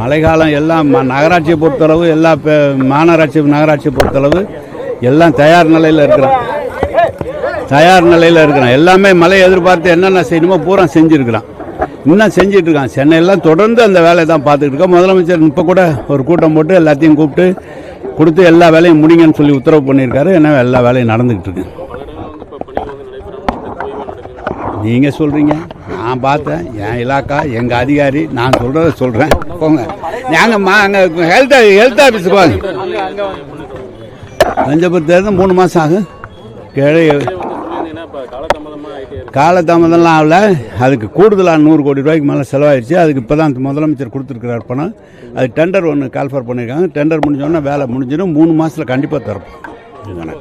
மழைக்காலம் எல்லாம் ம- நகராட்சியை பொறுத்தளவு எல்லா மாநகராட்சி நகராட்சியை பொறுத்தளவு எல்லாம் தயார் நிலையில் இருக்கிறோம். தயார் நிலையில் இருக்கிறான் எல்லாமே மழை எதிர்பார்த்து என்னென்ன செய்யணுமோ பூரா செஞ்சுருக்கிறான். இன்னும் செஞ்சுட்டு இருக்கான் சென்னையெல்லாம் தொடர்ந்து அந்த வேலையை தான் பார்த்துக்கிட்டு இருக்கோம். முதலமைச்சர் இப்போ கூட ஒரு கூட்டம் போட்டு எல்லாத்தையும் கூப்பிட்டு கொடுத்து எல்லா வேலையும் முடிங்கன்னு சொல்லி உத்தரவு பண்ணியிருக்காரு. என்ன எல்லா வேலையும் நடந்துக்கிட்டு இருக்கு. நீங்கள் சொல்கிறீங்க நான் பார்த்தேன் என் இலாக்கா எங்கள் அதிகாரி நான் சொல்கிறத சொல்கிறேன் போங்க. நாங்கள் மா அங்கே ஹெல்த் ஹெல்த் ஆஃபீஸுக்கு வாங்க. தஞ்சாவூர் மூணு மாதம் ஆகும் கிழை காலதாமதம்லாம் ஆகல. அதுக்கு கூடுதலாக நூறு கோடி ரூபாய்க்கு மேலே செலவாயிடுச்சு அதுக்கு இப்போ தான் முதலமைச்சர் கொடுத்துருக்கிறார் பணம். அது டெண்டர் ஒன்று கால்ஃபர் பண்ணியிருக்காங்க டெண்டர் முடிஞ்சோடனே வேலை முடிஞ்சிடும். மூணு மாதத்தில் கண்டிப்பாக தரப்போம் இதுதானே